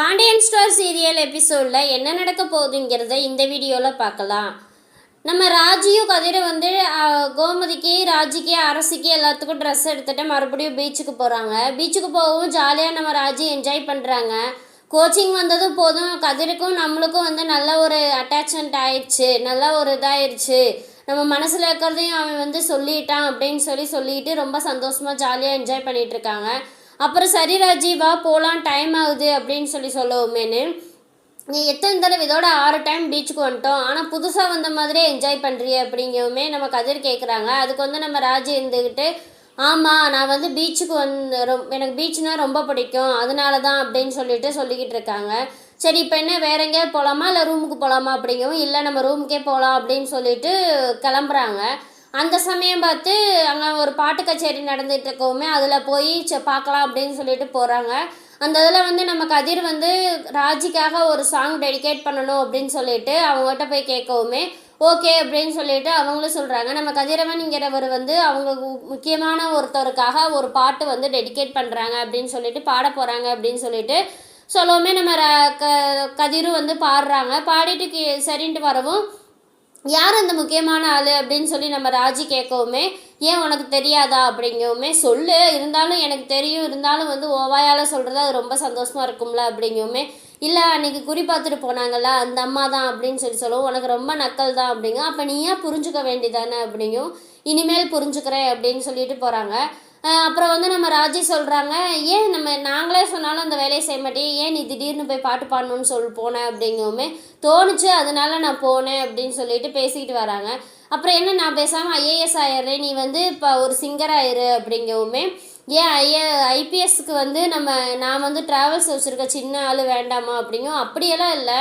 Pandian store serial எபிசோடில் என்ன நடக்க போகுதுங்கிறத இந்த வீடியோவில் பார்க்கலாம். நம்ம ராஜியும் கதிரை வந்து கோமதிக்கு ராஜிக்கு அரசிக்கு எல்லாத்துக்கும் ட்ரெஸ் எடுத்துகிட்டு மறுபடியும் பீச்சுக்கு போகிறாங்க பீச்சுக்கு போகவும் ஜாலியாக நம்ம ராஜி என்ஜாய் பண்ணுறாங்க கோச்சிங் வந்ததும் போதும் கதிருக்கும் நம்மளுக்கும் வந்து நல்ல ஒரு அட்டாச்மெண்ட் ஆயிடுச்சு நல்ல ஒரு இதாயிருச்சு. நம்ம மனசில் இருக்கிறதையும் அவன் வந்து சொல்லிட்டான் அப்படின்னு சொல்லி சொல்லிட்டு ரொம்ப சந்தோஷமாக ஜாலியாக என்ஜாய் பண்ணிகிட்டு இருக்காங்க. அப்புறம் சரி ராஜி வா போகலாம் டைம் ஆகுது அப்படின்னு சொல்லி சொல்லவுமேனு நீ எத்தனை தடவை இதோட ஆறு டைம் பீச்சுக்கு வந்துட்டோம். ஆனால் புதுசாக வந்த மாதிரியே என்ஜாய் பண்ணுறிய அப்படிங்கவுமே நம்ம கதிர் கேட்குறாங்க அதுக்கு வந்து நம்ம ராஜி இருந்துக்கிட்டு ஆமாம் நான் வந்து பீச்சுக்கு வந்து ரொம் எனக்கு பீச்னா ரொம்ப பிடிக்கும். அதனால தான் அப்படின்னு சொல்லிட்டு சொல்லிக்கிட்டு இருக்காங்க. சரி இப்போ என்ன வேற எங்கேயாவது போகலாமா இல்லை ரூமுக்கு போகலாமா அப்படிங்கவும் இல்லை நம்ம ரூமுக்கே போகலாம் அப்படின்னு சொல்லிட்டு கிளம்புறாங்க. அந்த சமயம் பார்த்து அங்கே ஒரு பாட்டு கச்சேரி நடந்துகிட்டு இருக்கவுமே அதில் போய் ச பார்க்கலாம் அப்படின்னு சொல்லிட்டு போகிறாங்க அந்த இதில் வந்து நம்ம கதிர் வந்து ராஜிக்காக ஒரு சாங் டெடிகேட் பண்ணணும் அப்படின்னு சொல்லிட்டு அவங்ககிட்ட போய் கேட்கவுமே ஓகே அப்படின்னு சொல்லிட்டு அவங்களும் சொல்கிறாங்க நம்ம கதிரவன்ங்கிறவர் வந்து அவங்க முக்கியமான ஒருத்தருக்காக ஒரு பாட்டு வந்து டெடிகேட் பண்ணுறாங்க அப்படின்னு சொல்லிட்டு பாட போகிறாங்க அப்படின்னு சொல்லிட்டு சொல்லவுமே நம்ம ர- க கதிரும் வந்து பாடுறாங்க. பாடிட்டு கே சரின்ட்டு வரவும் யார் அந்த முக்கியமான ஆள் அப்படின்னு சொல்லி நம்ம ராஜி கேட்கவுமே ஏன் உனக்கு தெரியாதா? அப்படிங்கவுமே சொல்லு இருந்தாலும் எனக்கு தெரியும் இருந்தாலும் வந்து ஓவாயால் சொல்கிறது அது ரொம்ப சந்தோஷமாக இருக்கும்ல அப்படிங்கவுமே இல்லை அன்றைக்கி குறி பார்த்துட்டு போனாங்கல்ல அந்த அம்மா தான் அப்படின்னு சொல்லி சொல்லுவோம். உனக்கு ரொம்ப நக்கல் தான் அப்படிங்க அப்போ நீ ஏன் புரிஞ்சுக்க வேண்டிதானே அப்படிங்கும் இனிமேல் புரிஞ்சுக்கிறேன் அப்படின்னு சொல்லிட்டு போகிறாங்க அப்புறம் வந்து நம்ம ராஜி சொல்கிறாங்க ஏன் நம்ம நாங்களே சொன்னாலும் அந்த வேலையை செய்ய மாட்டேன். ஏன் நீ திடீர்னு போய் பாட்டு பாடணும்னு சொல்லி போனேன் அப்படிங்கவுமே தோணுச்சு. அதனால நான் போனேன் அப்படின்னு சொல்லிட்டு பேசிக்கிட்டு வராங்க. அப்புறம் என்ன நான் பேசாமல் ஐஏஎஸ் ஆயிடுறேன். நீ வந்து இப்போ ஒரு சிங்கர் ஆயிரு அப்படிங்கவுமே ஏன் ஐஏ ஐபிஎஸ்க்கு வந்து நம்ம நான் வந்து ட்ராவல்ஸ் வச்சுருக்க சின்ன ஆள் வேண்டாமா? அப்படிங்கும். அப்படியெல்லாம் இல்லை.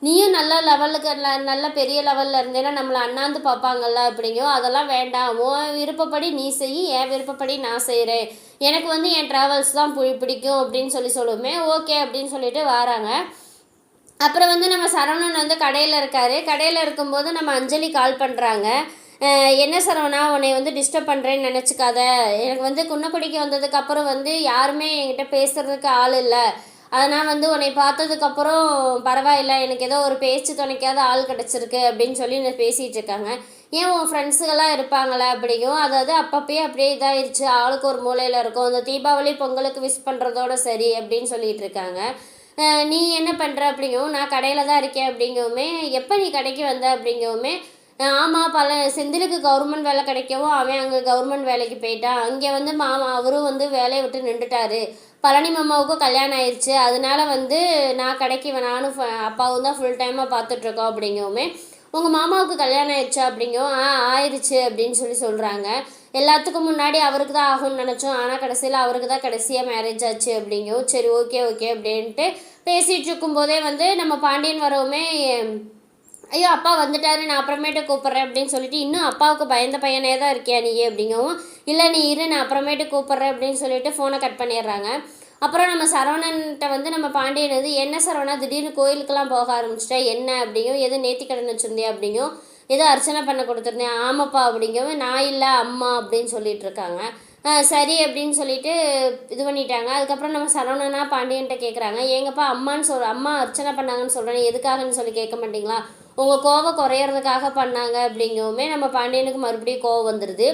நீயும் நல்ல லெவலுக்கு நல்ல பெரிய லெவலில் இருந்தேன்னா நம்மளை அண்ணாந்து பார்ப்பாங்கல்ல அப்படிங்கும் அதெல்லாம் வேண்டாம். உன் விருப்பப்படி நீ செய் என் விருப்பப்படி நான் செய்கிறேன் எனக்கு வந்து என் ட்ராவல்ஸ் தான் பி- பிடிக்கும் அப்படின்னு சொல்லி சொல்லுவோமே ஓகே அப்படின்னு சொல்லிட்டு வராங்க. அப்புறம் வந்து நம்ம சரவணன் வந்து கடையில் இருக்காரு. கடையில் இருக்கும்போது நம்ம அஞ்சலி கால் பண்ணுறாங்க என்ன சரவணா உன்னை வந்து டிஸ்டர்ப் பண்ணுறேன்னு நினச்சிக்காத. எனக்கு வந்து குன்னக்குடிக்கு வந்ததுக்கப்புறம் வந்து யாருமே என்கிட்ட பேசுகிறதுக்கு ஆள் இல்லை. அதனால் வந்து உன்னை பார்த்ததுக்கப்புறம் பரவாயில்ல எனக்கு ஏதோ ஒரு பேச்சு துணைக்காத ஆள் கிடச்சிருக்கு அப்படின்னு சொல்லி பேசிகிட்டு இருக்காங்க. ஏன் உன் ஃப்ரெண்ட்ஸுகள்லாம் இருப்பாங்களே அப்படிங்கும் அதாவது அப்பப்பயே அப்படியே இதாகிடுச்சு ஆளுக்கு ஒரு மூலையில் இருக்கும் அந்த தீபாவளி பொங்கலுக்கு விஷ் பண்ணுறதோட சரி அப்படின்னு சொல்லிட்டு இருக்காங்க. நீ என்ன பண்ணுற அப்படிங்கவும் நான் கடையில் தான் இருக்கேன் அப்படிங்கவுமே எப்போ நீ கடைக்கு வந்த அப்படிங்கவுமே ஆமாம் பல செந்திலுக்கு கவர்மெண்ட் வேலை கிடைக்கவும் அவன் அங்கே கவர்மெண்ட் வேலைக்கு போயிட்டான். அங்கே வந்து மாமா அவரும் வந்து வேலையை விட்டு நின்றுட்டாரு. பழனி மாமாவுக்கும் கல்யாணம் ஆயிடுச்சு அதனால வந்து நான் கடைக்கு நானும் ஃப- அப்பாவும் தான் ஃபுல் டைமாக பார்த்துட்ருக்கோம் அப்படிங்கவுமே உங்கள் மாமாவுக்கு கல்யாணம் ஆயிடுச்சா அப்படிங்கும் ஆ ஆயிடுச்சு அப்படின்னு சொல்லி சொல்கிறாங்க எல்லாத்துக்கும் முன்னாடி அவருக்கு தான் ஆகும்னு நினச்சோம். ஆனால் கடைசியில் அவருக்கு தான் கடைசியாக மேரேஜ் ஆச்சு அப்படிங்கும் சரி ஓகே ஓகே அப்படின்ட்டு பேசிகிட்டு இருக்கும்போதே வந்து நம்ம பாண்டியன் வரவுமே ஐயோ அப்பா வந்துட்டாரு நான் அப்புறமேட்டு கூப்பிட்றேன் அப்படின்னு சொல்லிட்டு இன்னும் அப்பாவுக்கு பயந்த பையனே தான் இருக்கியா நீ அப்படிங்கவும் இல்லை நீ இரு நான் அப்புறமேட்டு கூப்பிட்றேன் அப்படின்னு சொல்லிட்டு ஃபோனை கட் பண்ணிடுறாங்க. அப்புறம் நம்ம சரவணன்கிட்ட வந்து நம்ம பாண்டியன் வந்து என்ன சரவணா திடீர்னு கோயிலுக்கெல்லாம் போக ஆரம்பிச்சிட்டா? என்ன? அப்படிங்கும் எது நேர்த்திக்கடன் வச்சுருந்தே அப்படிங்கும் ஏதோ அர்ச்சனை பண்ண கொடுத்துருந்தேன். ஆமாப்பா அப்படிங்கவும் நான் இல்லை அம்மா அப்படின்னு சொல்லிட்டு இருக்காங்க. சரி அப்படின்னு சொல்லிட்டு இது பண்ணிட்டாங்க. அதுக்கப்புறம் நம்ம சரவணனா பாண்டியன்ட்ட கேட்குறாங்க ஏங்கப்பா அம்மான்னு சொல் அம்மா அர்ச்சனை பண்ணாங்கன்னு சொல்கிறேன் எதுக்காகன்னு சொல்லி கேட்க மாட்டீங்களா? உங்கள் கோவம் குறையிறதுக்காக பண்ணாங்க அப்படிங்கவுமே நம்ம பாண்டியனுக்கு மறுபடியும் கோவம் வந்துடுது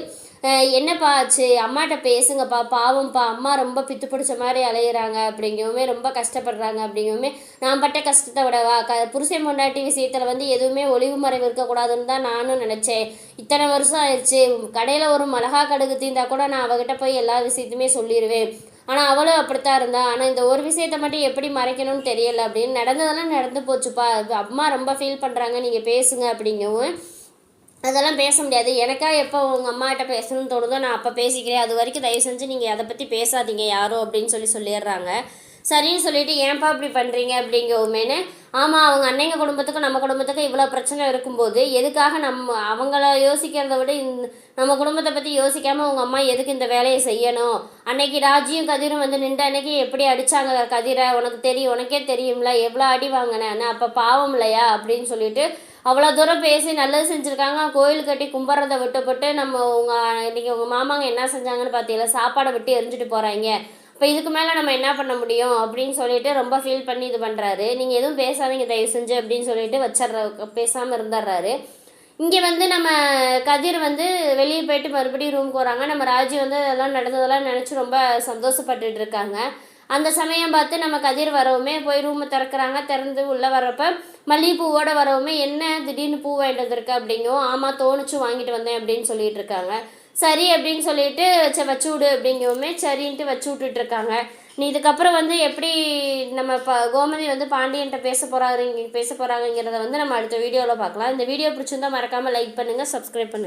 என்னப்பா ஆச்சு? அம்மாட்ட பேசுங்கப்பா. பாவம்ப்பா. அம்மா ரொம்ப பித்து பிடிச்ச மாதிரி அலையிறாங்க. அப்படிங்கவுமே ரொம்ப கஷ்டப்படுறாங்க. அப்படிங்கவுமே நான் பட்ட கஷ்டத்தை விடவா? க புருஷன் பொண்டாட்டி விஷயத்தில் வந்து எதுவுமே ஒளிவு மறைவு இருக்கக்கூடாதுன்னு தான் நானும் நினச்சேன். இத்தனை வருஷம் ஆயிடுச்சு. கடையில் ஒரு மிளகா கடுகு தீந்தா கூட நான் அவகிட்ட போய் எல்லா விஷயத்தையுமே சொல்லிடுவேன் ஆனால் அவளும் அப்படித்தான் இருந்தா. ஆனால் இந்த ஒரு விஷயத்த மட்டும் எப்படி மறைக்கணும்னு தெரியல அப்படின்னு நடந்ததெல்லாம் நடந்து போச்சுப்பா. அம்மா ரொம்ப ஃபீல் பண்ணுறாங்க நீங்கள் பேசுங்க. அப்படிங்கவும் அதெல்லாம் பேச முடியாது. எனக்கா எப்போ உங்கள் அம்மாகிட்ட பேசணும்னு தோணுதோ நான் அப்போ பேசிக்கிறேன். அது வரைக்கும் தயவு செஞ்சு நீங்கள் அதை பற்றி பேசாதீங்க. யாரும் அப்படின்னு சொல்லி சொல்லிடுறாங்க. சரின்னு சொல்லிட்டு ஏன்ப்பா இப்படி பண்ணுறீங்க அப்படிங்கவுமேனு ஆமாம் அவங்க அன்னைங்க குடும்பத்துக்கும் நம்ம குடும்பத்துக்கும் இவ்வளோ பிரச்சனை இருக்கும்போது எதுக்காக நம்ம அவங்கள யோசிக்கிறத விட இந்த நம்ம குடும்பத்தை பற்றி யோசிக்காமல் உங்கள் அம்மா எதுக்கு இந்த வேலையை செய்யணும்? அன்னைக்கு ராஜியும் கதிரும் வந்து நின்ற அன்னைக்கு எப்படி அடித்தாங்க கதிரை? உனக்கு தெரியும் உனக்கே தெரியும்ல. எவ்வளோ அடி வாங்கினேன் அப்போ பாவம் இல்லையா? அப்படின்னு சொல்லிட்டு அவ்வளோ தூரம் பேசி நல்லது செஞ்சுருக்காங்க. கோயில் கட்டி கும்பிட்றத விட்டுப்பட்டு நம்ம உங்கள் இன்றைக்கி உங்கள் மாமாங்க என்ன செஞ்சாங்கன்னு பார்த்தீங்களா சாப்பாடை விட்டு எரிஞ்சுட்டு போகிறாங்க இப்போ இதுக்கு மேலே நம்ம என்ன பண்ண முடியும்? அப்படின்னு சொல்லிட்டு ரொம்ப ஃபீல் பண்ணி இது பண்ணுறாரு நீங்கள் எதுவும் பேசாதீங்க தயவு செஞ்சு அப்படின்னு சொல்லிட்டு வச்சிட்ற பேசாமல் இருந்துடுறாரு. இங்கே வந்து நம்ம கதிர் வந்து வெளியே போயிட்டு மறுபடியும் ரூமுக்கு வராங்க. நம்ம ராஜி வந்து அதெல்லாம் நடந்ததெல்லாம் நினச்சி ரொம்ப சந்தோஷப்பட்டுட்டு இருக்காங்க. அந்த சமயம் பார்த்து நம்ம கதிர் வரவுமே போய் ரூமை திறக்கிறாங்க திறந்து உள்ளே வர்றப்ப மல்லிகைப்பூவோட வரவுமே என்ன திடீர்னு பூ வாங்கிட்டு வந்திருக்க அப்படிங்கும் ஆமாம் தோணுச்சு வாங்கிட்டு வந்தேன் அப்படின்னு சொல்லிட்டு இருக்காங்க. சரி அப்படின்னு சொல்லிட்டு சே வச்சு விடு அப்படிங்கவுமே சரின்ட்டு வச்சு விட்டுட்டு இருக்காங்க. நீ இதுக்கப்புறம் வந்து எப்படி நம்ம ப கோமதி வந்து பாண்டியன்ட்ட பேச போகிறாங்க பேச போகிறாங்கங்கிறத வந்து நம்ம அடுத்த வீடியோவில் பார்க்கலாம். இந்த வீடியோ பிடிச்சிருந்தா மறக்காமல் லைக் பண்ணுங்கள் சப்ஸ்கிரைப் பண்ணுங்கள்